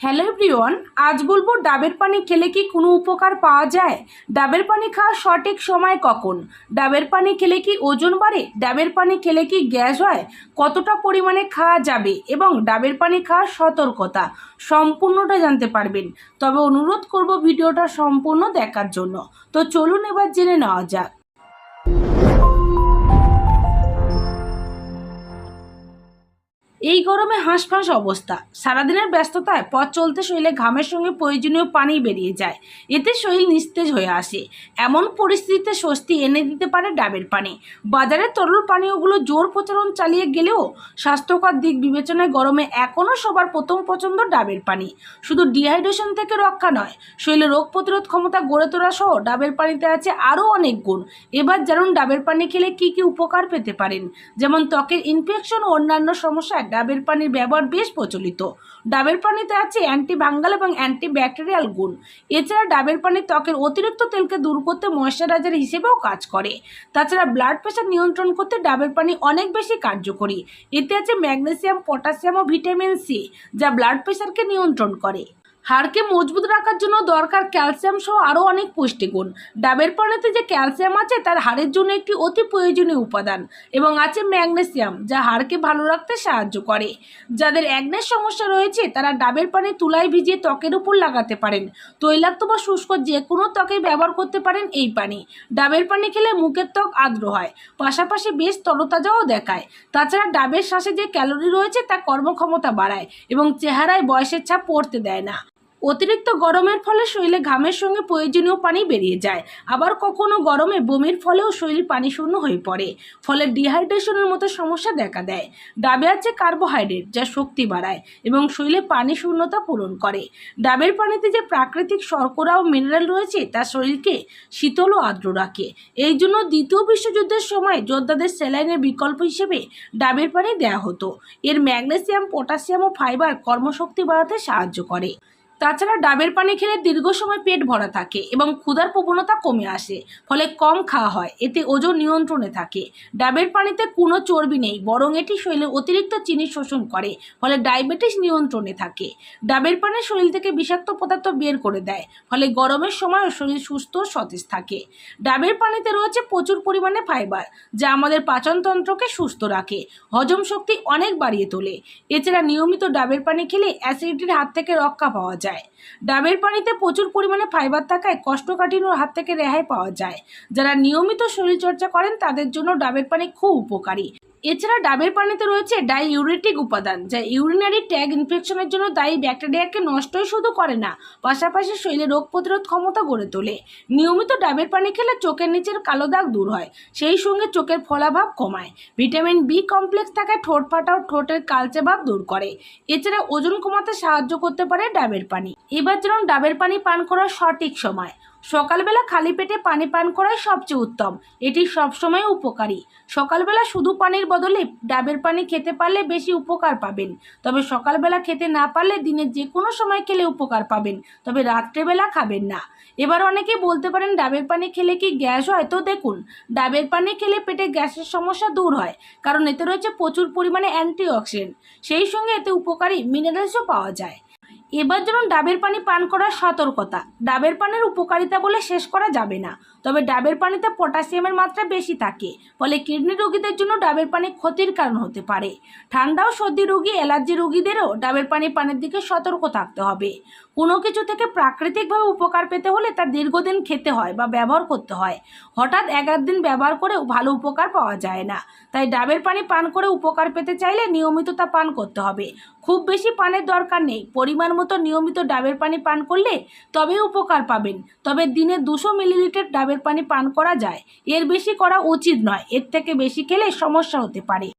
Hello everyone, আজ বলব ডাবের পানি খেলে কি কোনো উপকার পাওয়া যায়? ডাবের পানি খাওয়ার সঠিক সময় কখন? ডাবের পানি খেলে কি ওজন বাড়ে? ডাবের পানি খেলে কি গ্যাস হয়? কতটা পরিমাণে খাওয়া যাবে? এবং ডাবের পানি খাওয়ার সতর্কতা সম্পূর্ণটা জানতে পারবেন। তবে অনুরোধ করব ভিডিওটা সম্পূর্ণ দেখার জন্য। তো চলুন এবার জেনে নেওয়া যাক। এই গরমে হাঁসফাঁস অবস্থা। সারাদিনের ব্যস্ততায় পথ চলতে শরীরে ঘামের সঙ্গে প্রয়োজনীয় পানি বেরিয়ে যায়। এতে শরীর নিস্তেজ হয়ে আসে। এমন পরিস্থিতিতে স্বস্তি এনে দিতে পারে ডাবের পানি। বাজারে তরল পানীয়গুলো জোর প্রচারণ চালিয়ে গেলেও স্বাস্থ্যকর দিক বিবেচনায় গরমে এখনও সবার প্রথম পছন্দ ডাবের পানি। শুধু ডিহাইড্রেশন থেকে রক্ষা নয়, শরীরে রোগ প্রতিরোধ ক্ষমতা গড়ে তোলা সহ ডাবের পানিতে আছে আরও অনেক গুণ। এবার জানুন ডাবের পানি খেলে কি কি উপকার পেতে পারেন। যেমন ত্বকের ইনফেকশন ও অন্যান্য সমস্যায় ডাবের পানির ব্যবহার বেশ প্রচলিত। ডাবের পানিতে আছে অ্যান্টি ভাঙ্গাল এবং অ্যান্টি ব্যাকটেরিয়াল গুণ। এছাড়া ডাবের পানি ত্বকের অতিরিক্ত তেলকে দূর করতে ময়শ্চারাইজার হিসেবেও কাজ করে। তাছাড়া ব্লাড প্রেশার নিয়ন্ত্রণ করতে ডাবের পানি অনেক বেশি কার্যকরী। এতে আছে ম্যাগনেসিয়াম পটাশিয়াম ও ভিটামিন সি, যা ব্লাড প্রেশারকে নিয়ন্ত্রণ করে। হাড়কে মজবুত রাখার জন্য দরকার ক্যালসিয়াম সহ আরও অনেক পুষ্টিগুণ। ডাবের পানিতে যে ক্যালসিয়াম আছে, তার হাড়ের জন্য একটি অতি প্রয়োজনীয় উপাদান এবং আছে ম্যাগনেসিয়াম, যা হাড়কে ভালো রাখতে সাহায্য করে। যাদের অ্যাগনের সমস্যা রয়েছে, তারা ডাবের পানি তুলায় ভিজিয়ে ত্বকের উপর লাগাতে পারেন। তৈলাক্ত বা শুষ্ক যে কোনো ত্বকে ব্যবহার করতে পারেন এই পানি। ডাবের পানি খেলে মুখের ত্বক আর্দ্র হয়, পাশাপাশি বেশ তরতাজাও দেখায়। তাছাড়া ডাবের শ্বাসে যে ক্যালোরি রয়েছে, তা কর্মক্ষমতা বাড়ায় এবং চেহারায় বয়সের ছাপ পড়তে দেয় না। অতিরিক্ত গরমের ফলে শরীরে ঘামের সঙ্গে প্রয়োজনীয় পানি বেরিয়ে যায়। আবার কখনো গরমে বমির ফলেও শরীর পানি শূন্য হয়ে পড়ে। ফলে ডিহাইড্রেশনের মতো সমস্যা দেখা দেয়। ডাবে আছে কার্বোহাইড্রেট, যা শক্তি বাড়ায় এবং শরীরে পানি শূন্যতা পূরণ করে। ডাবের পানিতে যে প্রাকৃতিক শর্করা ও মিনারেল রয়েছে, তা শরীরকে শীতল ও আর্দ্র রাখে। এই জন্য দ্বিতীয় বিশ্বযুদ্ধের সময় যোদ্ধাদের স্যালাইনের বিকল্প হিসেবে ডাবের পানি দেওয়া হতো। এর ম্যাগনেসিয়াম পটাশিয়াম ও ফাইবার কর্মশক্তি বাড়াতে সাহায্য করে। তাছাড়া ডাবের পানি খেলে দীর্ঘ সময় পেট ভরা থাকে এবং ক্ষুধার প্রবণতা কমে আসে, ফলে কম খাওয়া হয়। এতে ওজন নিয়ন্ত্রণে থাকে। ডাবের পানিতে কোনো চর্বি নেই, বরং এটি শরীরে অতিরিক্ত চিনি শোষণ করে, ফলে ডায়াবেটিস নিয়ন্ত্রণে থাকে। ডাবের পানি শরীর থেকে বিষাক্ত পদার্থ বের করে দেয়, ফলে গরমের সময় শরীর সুস্থ সতেজ থাকে। ডাবের পানিতে রয়েছে প্রচুর পরিমাণে ফাইবার, যা আমাদের পাচনতন্ত্রকে সুস্থ রাখে, হজম শক্তি অনেক বাড়িয়ে তোলে। এছাড়া নিয়মিত ডাবের পানি খেলে অ্যাসিডিটির হাত থেকে রক্ষা পাওয়া যায়। ডাবের পানিতে প্রচুর পরিমাণে ফাইবার থাকায় কষ্টকাঠিন্যর হাত থেকে রেহাই পাওয়া যায়। যারা নিয়মিত শরীরচর্চা করেন তাদের জন্য ডাবের পানি খুব উপকারী। এছাড়া ডাবের পানিতে রয়েছে ডাই ইউরেটিক উপাদান, যা ইউরিনারি ট্যাগ ইনফেকশনের জন্য দায়ী ব্যাকটেরিয়াকে নষ্টই শুধু করে না, পাশাপাশি শরীরে রোগ প্রতিরোধ ক্ষমতা গড়ে তোলে। নিয়মিত ডাবের পানি খেলে চোখের নিচের কালো দাগ দূর হয়, সেই সঙ্গে চোখের ফলাভাব কমায়। ভিটামিন বি কমপ্লেক্স থাকায় ঠোঁট ফাটা ও ঠোঁটের কালচে ভাব দূর করে। এছাড়া ওজন কমাতে সাহায্য করতে পারে ডাবের পানি। এবার যেমন ডাবের পানি পান করার সঠিক সময়। সকালবেলা খালি পেটে পানি পান করাই সবচেয়ে উত্তম। এটি সবসময় উপকারী। সকালবেলা শুধু পানির বদলে ডাবের পানি খেতে পারলে বেশি উপকার পাবেন। তবে সকালবেলা খেতে না পারলে দিনের যে কোনো সময় খেলে উপকার পাবেন। তবে রাত্রেবেলা খাবেন না। এবার অনেকে বলতে পারেন, ডাবের পানি খেলে কি গ্যাস হয়? তো দেখুন, ডাবের পানি খেলে পেটে গ্যাসের সমস্যা দূর হয়, কারণ এতে রয়েছে প্রচুর পরিমাণে অ্যান্টিঅক্সিডেন্ট। সেই সঙ্গে এতে উপকারী মিনারেলসও পাওয়া যায়। এবার যেমন ডাবের পানি পান করার সতর্কতা, ডাবের পানির উপকারিতা বলে শেষ করা যাবে না। তবে ডাবের পানিতে পটাশিয়ামের মাত্রা বেশি থাকে, ফলে কিডনি রোগীদের জন্য ডাবের পানি ক্ষতির কারণ হতে পারে। ঠান্ডা ও সর্দি রোগী, অ্যালার্জি রোগীদেরও ডাবের পানি পানের দিকে সতর্ক থাকতে হবে। কোনো কিছু থেকে প্রাকৃতিকভাবে উপকার পেতে হলে তা দীর্ঘদিন খেতে হয় বা ব্যবহার করতে হয়। হঠাৎ এক দিন ব্যবহার করে ভালো উপকার পাওয়া যায় না। তাই ডাবের পানি পান করে উপকার পেতে চাইলে নিয়মিত তা পান করতে হবে। খুব বেশি পানের দরকার নেই। পরিমাণ মতো নিয়মিত ডাবের পানি পান করলে তবেই উপকার পাবেন। তবে দিনে দুশো মিলিলিটার ডাবের পানি পান করা যায়। এর বেশি করা উচিত নয়। এর থেকে বেশি খেলে সমস্যা হতে পারে।